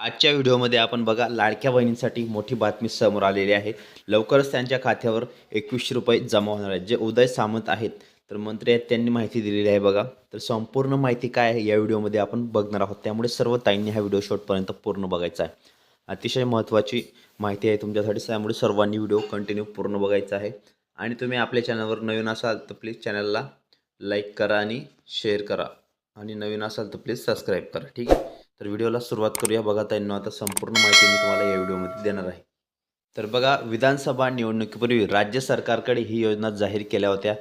आजच्या व्हिडिओमध्ये आपण बघा लाडक्या बहिणींसाठी मोठी बातमी समोर आलेली आहे. लवकरच त्यांच्या खात्यावर एकवीसशे रुपये जमा होणार आहेत. जे उदय सामंत आहेत तर मंत्री आहेत त्यांनी माहिती दिलेली आहे बघा. तर संपूर्ण माहिती काय आहे या व्हिडिओमध्ये आपण बघणार आहोत. त्यामुळे सर्व ताईंनी हा व्हिडिओ शॉर्टपर्यंत पूर्ण बघायचा आहे. अतिशय महत्त्वाची माहिती आहे तुमच्यासाठी त्यामुळे सर्वांनी व्हिडिओ कंटिन्यू पूर्ण बघायचा आहे. आणि तुम्ही आपल्या चॅनलवर नवीन असाल तर प्लीज चॅनलला लाईक करा आणि शेअर करा. आणि नवीन असाल तर प्लीज सबस्क्राईब करा. ठीक आहे? तर व्हिडिओला सुरुवात करूया. बघा त्यांना आता संपूर्ण माहिती मी तुम्हाला या व्हिडिओमध्ये देणार आहे. तर बघा विधानसभा निवडणुकीपूर्वी राज्य सरकारकडे ही योजना जाहीर केल्या होत्या.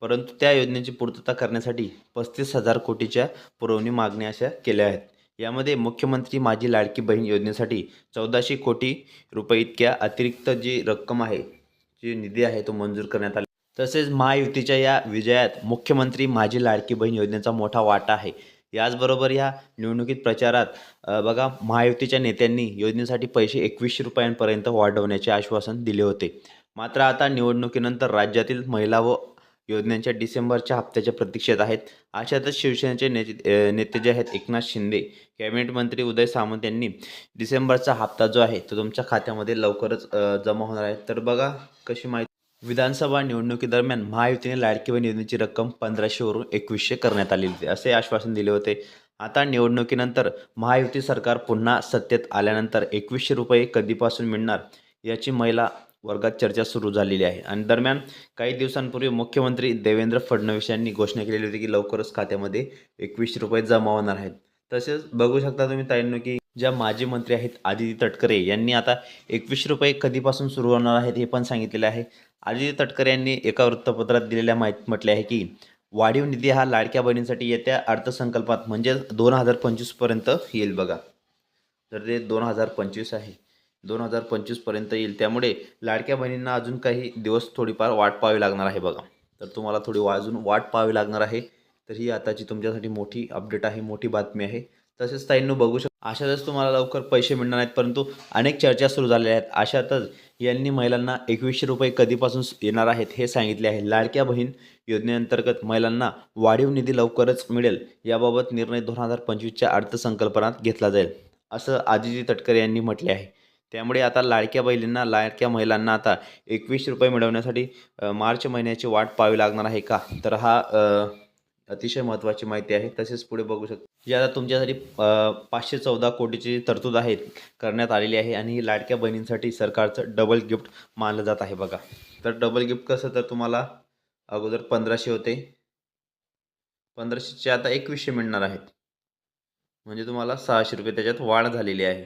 परंतु त्या योजनेची पूर्तता करण्यासाठी पस्तीस हजार कोटीच्या पुरवणी मागण्या अशा केल्या आहेत. यामध्ये मुख्यमंत्री माझी लाडकी बहीण योजनेसाठी चौदाशे कोटी रुपये इतक्या अतिरिक्त जी रक्कम आहे जी निधी आहे तो मंजूर करण्यात आला. तसेच महायुतीच्या या विजयात मुख्यमंत्री माझी लाडकी बहीण योजनेचा मोठा वाटा आहे. याचबरोबर या निवडणुकीत प्रचारात बघा महायुतीच्या नेत्यांनी योजनेसाठी पैसे एकवीसशे रुपयांपर्यंत वाढवण्याचे आश्वासन दिले होते. मात्र आता निवडणुकीनंतर राज्यातील महिला व योजनेच्या डिसेंबरच्या हप्त्याच्या प्रतीक्षेत आहेत. अशातच शिवसेनेचे नेते नेते जे आहेत एकनाथ शिंदे कॅबिनेट मंत्री उदय सामंत यांनी डिसेंबरचा हप्ता जो आहे तो तुमच्या खात्यामध्ये लवकरच जमा होणार आहे. तर बघा कशी माहिती विधानसभा निवडणुकीदरम्यान महायुतीने लाडकी बहीण योजनेची रक्कम पंधराशेवरून एकवीसशे करण्यात आली होती असे आश्वासन दिले होते. आता निवडणुकीनंतर महायुती सरकार पुन्हा सत्तेत आल्यानंतर एकवीसशे रुपये कधीपासून मिळणार याची महिला वर्गात चर्चा सुरू झालेली आहे. आणि दरम्यान काही दिवसांपूर्वी मुख्यमंत्री देवेंद्र फडणवीस यांनी घोषणा केलेली होती की लवकरच खात्यामध्ये एकवीसशे रुपये जमा होणार आहेत. तसेच बघू शकता तुम्ही ताईंनो की ज्या माजी मंत्री आहेत आदिती तटकरे यांनी आता एकवीसशे रुपये कधीपासून सुरू होणार आहेत हे पण सांगितलेले आहे. अजित तटकरे यांनी एका वृत्तपत्रात दिलेल्या माहिती म्हटले आहे की वाढीव निधी हा लाडक्या बहिणींसाठी येत्या अर्थसंकल्पात म्हणजे दोन हजार पंचवीसपर्यंत येईल बघा. तर ते दोन हजार पंचवीस आहे. दोन हजार पंचवीसपर्यंत येईल. त्यामुळे लाडक्या बहिणींना अजून काही दिवस थोडीफार वाट पाहावी लागणार आहे बघा. तर तुम्हाला थोडी वा- अजून वाट पाहावी लागणार आहे. तर ही आताची तुमच्यासाठी मोठी अपडेट आहे मोठी बातमी आहे. तसेच ताईंनो बघू शक अशातच तुम्हाला लवकर पैसे मिळणार आहेत परंतु अनेक चर्चा सुरू झालेल्या आहेत. अशातच यांनी महिलांना एकवीसशे रुपये कधीपासून येणार आहेत हे सांगितले आहे. लाडक्या बहीण योजनेअंतर्गत महिलांना वाढीव निधी लवकरच मिळेल याबाबत निर्णय दोन हजार पंचवीसच्या अर्थसंकल्पनात घेतला जाईल असं आदिती तटकरे यांनी म्हटले आहे. त्यामुळे आता लाडक्या बहिणींना लाडक्या महिलांना आता एकवीसशे रुपये मिळवण्यासाठी मार्च महिन्याची वाट पाहावी लागणार आहे का? तर हा अतिशय महत्त्वाची माहिती आहे. तसेच पुढे बघू शकतो. जी आता तुमच्यासाठी पाचशे चौदा कोटीची तरतूद आहे करण्यात आलेली आहे आणि ही लाडक्या बहिणींसाठी सरकारचं डबल गिफ्ट मानलं जात आहे बघा. तर डबल गिफ्ट कसं तर तुम्हाला अगोदर पंधराशे होते. पंधराशेचे आता एकवीसशे मिळणार आहेत. म्हणजे तुम्हाला सहाशे रुपये त्याच्यात वाढ झालेली आहे.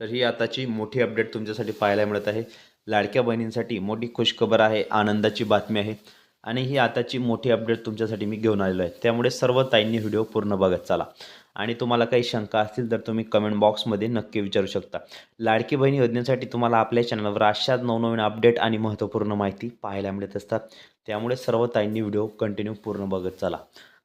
तर ही आताची मोठी अपडेट तुमच्यासाठी पाहायला मिळत आहे. लाडक्या बहिणींसाठी मोठी खुशखबर आहे. आनंदाची बातमी आहे. आणि ही आताची मोठी अपडेट तुमच्यासाठी मी घेऊन आलेलो आहे. त्यामुळे सर्व ताईंनी व्हिडिओ पूर्ण बघत चला. आणि तुम्हाला काही शंका असतील तर तुम्ही कमेंट बॉक्समध्ये नक्की विचारू शकता. लाडकी बहीण योजनेसाठी तुम्हाला आपल्या चॅनलवर अशाच नवनवीन अपडेट आणि महत्त्वपूर्ण माहिती पाहायला मिळत असतात. त्यामुळे सर्व ताईंनी व्हिडिओ कंटिन्यू पूर्ण बघत चला.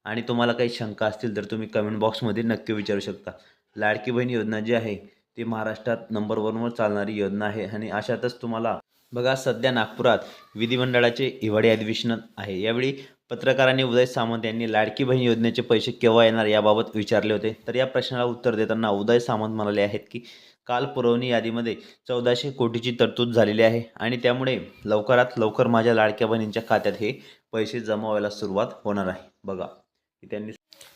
आणि तुम्हाला काही शंका असतील तर तुम्ही कमेंट बॉक्समध्ये नक्की विचारू शकता. लाडकी बहीण योजना जी आहे ती महाराष्ट्रात नंबर वनवर चालणारी योजना आहे आणि अशातच तुम्हाला बघा सध्या नागपुरात विधिमंडळाचे हिवाळी अधिवेशन आहे. यावेळी पत्रकारांनी उदय सामंत यांनी लाडकी बहीण योजनेचे पैसे केव्हा येणार याबाबत विचारले होते. तर या प्रश्नाला उत्तर देताना उदय सामंत म्हणाले आहेत की काल पुरवणी यादीमध्ये चौदाशे कोटीची तरतूद झालेली आहे आणि त्यामुळे लवकरात लवकर माझ्या लाडक्या बहिणींच्या खात्यात हे पैसे जमा व्हायला सुरुवात होणार आहे. बघा की त्यांनी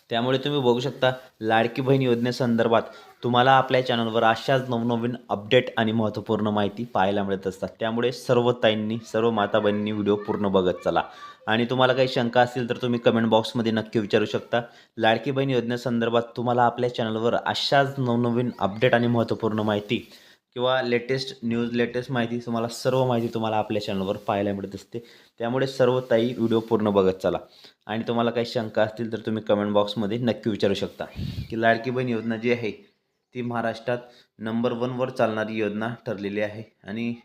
त्यामुळे तुम्ही बघू शकता लाडकी बहीण योजनेसंदर्भात तुम्हाला आपल्या चॅनलवर अशाच नवनवीन अपडेट आणि महत्त्वपूर्ण माहिती पाहायला मिळत असतात. त्यामुळे सर्व ताईंनी सर्व माता बहिणींनी व्हिडिओ पूर्ण बघत चला. आणि तुम्हाला काही शंका असतील तर तुम्ही कमेंट बॉक्समध्ये नक्की विचारू शकता. लाडकी बहीण योजनेसंदर्भात तुम्हाला आपल्या चॅनलवर अशाच नवनवीन अपडेट आणि महत्त्वपूर्ण माहिती किंवा लेटेस्ट न्यूज लेटेस्ट माहिती तुम्हाला सर्व माहिती तुम्हाला आपल्या चॅनलवर पाहायला मिळत असते. त्यामुळे सर्व ताई व्हिडिओ पूर्ण बघत चला. आणि तुम्हाला काही शंका असतील तर तुम्ही कमेंट बॉक्समध्ये नक्की विचारू शकता. की लाडकी बहीण योजना जी आहे ती महाराष्ट्रात नंबर वनवर चालणारी योजना ठरलेली आहे. आणि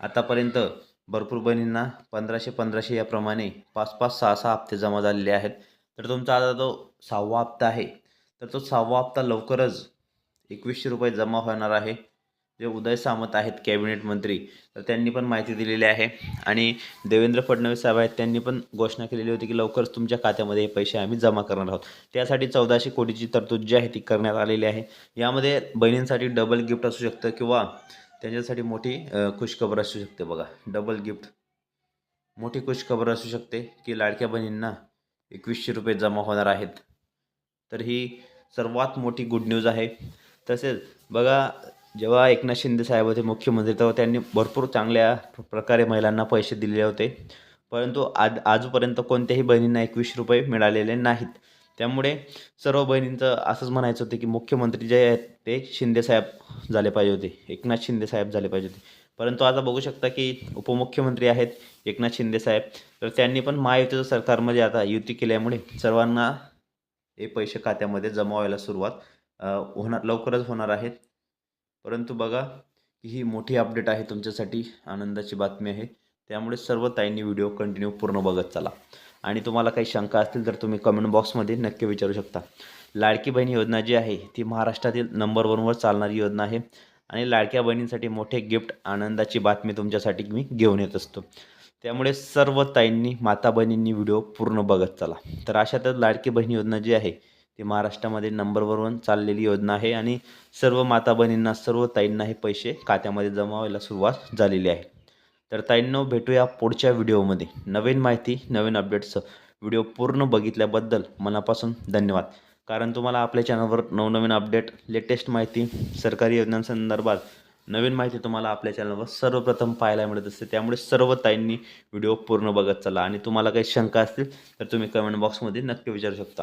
आतापर्यंत भरपूर बहिणींना पंधराशे पंधराशे याप्रमाणे पाच पाच सहा सहा हप्ते जमा झालेले आहेत. तर तुमचा आता तो सहावा हप्ता आहे. तर तो सहावा हप्ता लवकरच एकवीसशे रुपये जमा होणार आहे. जे उदय सामंत आहेत कॅबिनेट मंत्री तर त्यांनी पण माहिती दिलेली आहे. आणि देवेंद्र फडणवीस साहेब आहेत त्यांनी पण घोषणा केलेली होती की लवकरच तुमच्या खात्यामध्ये हे पैसे आम्ही जमा करणार आहोत. त्यासाठी चौदाशे कोटीची तरतूद जी आहे ती करण्यात आलेली आहे. यामध्ये बहिणींसाठी डबल गिफ्ट असू शकतं किंवा त्यांच्यासाठी मोठी खुशखबर असू शकते बघा. डबल गिफ्ट मोठी खुशखबर असू शकते की लाडक्या बहिणींना एकवीसशे रुपये जमा होणार आहेत. तर ही सर्वात मोठी गुड न्यूज आहे. तसेच बघा जेव्हा एकनाथ शिंदे साहेब होते मुख्यमंत्री तेव्हा त्यांनी भरपूर चांगल्या प्रकारे महिलांना पैसे दिलेले होते. परंतु आज आजपर्यंत कोणत्याही बहिणींना एकवीस रुपये मिळालेले नाहीत. त्यामुळे सर्व बहिणींचं असंच म्हणायचं होतं की मुख्यमंत्री जे आहेत ते शिंदे साहेब झाले पाहिजे होते. एकनाथ शिंदे साहेब झाले पाहिजे होते. परंतु आता बघू शकता की उपमुख्यमंत्री आहेत एकनाथ शिंदे साहेब. तर त्यांनी पण महायुतीचं सरकारमध्ये आता युती केल्यामुळे सर्वांना हे पैसे खात्यामध्ये जमा व्हायला सुरुवात होणार लवकरच होणार आहेत. परंतु बघा की ही मोठी अपडेट आहे तुमच्यासाठी. आनंदाची बातमी आहे. त्यामुळे सर्व ताईंनी व्हिडिओ कंटिन्यू पूर्ण बघत चला. आणि तुम्हाला काही शंका असतील तर तुम्ही कमेंट बॉक्समध्ये नक्की विचारू शकता. लाडकी बहीण योजना जी आहे ती महाराष्ट्रातील नंबर वनवर चालणारी योजना आहे. आणि लाडक्या बहिणींसाठी मोठे गिफ्ट आनंदाची बातमी तुमच्यासाठी मी घेऊन येत असतो. त्यामुळे सर्व ताईंनी माता बहिणींनी व्हिडिओ पूर्ण बघत चला. तर अशातच लाडकी बहीण योजना जी आहे ती महाराष्ट्रामध्ये नंबर वन चाललेली योजना आहे आणि सर्व माता बहिणींना सर्व ताईंना हे पैसे खात्यामध्ये जमा व्हायला सुरुवात झालेली आहे. तर ताईंनो भेटूया पुढच्या व्हिडिओमध्ये. नवीन माहिती नवीन अपडेट्स व्हिडिओ पूर्ण बघितल्याबद्दल मनापासून धन्यवाद. कारण तुम्हाला आपल्या चॅनलवर नवनवीन अपडेट लेटेस्ट माहिती सरकारी योजनांसंदर्भात नवीन माहिती तुम्हाला आपल्या चॅनलवर सर्वप्रथम पाहायला मिळत असते. त्यामुळे सर्व ताईंनी व्हिडिओ पूर्ण बघत चला. आणि तुम्हाला काही शंका असतील तर तुम्ही कमेंट बॉक्समध्ये नक्की विचारू शकता.